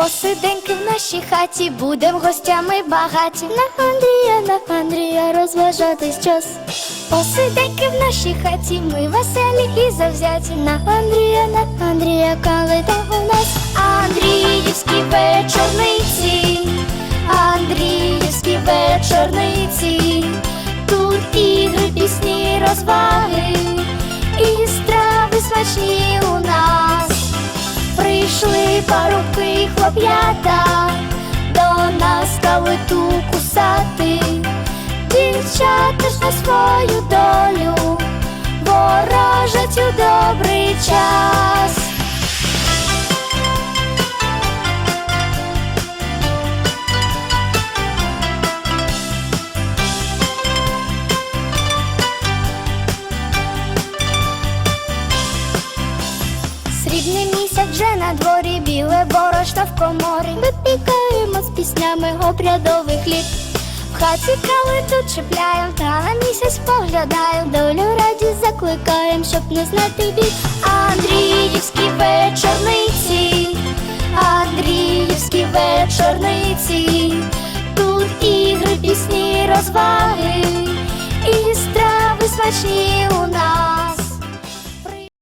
Посиденьки в нашій хаті, будем гостями багаті. На Андрія, на Андрія розважатись час. Посиденьки в нашій хаті, ми веселі і завзяті. На Андрія, на Андрія, калита у нас. Андріївські вечорниці, Андріївські вечорниці. Тут ігри, пісні, розваги і страви смачні у нас. Прийшли парубки й хлоп'ята до нас калиту кусати, дівчата ж на свою долю ворожать у добрий час. Срібний місяць вже на дворі, біле борошно в коморі. Випікаємо з піснями обрядовий хліб. В хаті калиту чіпляєм, та на місяць поглядаєм. Долю радість закликаєм, щоб не знати бід. Андріївські вечорниці, Андріївські вечорниці. Тут ігри, пісні, розваги.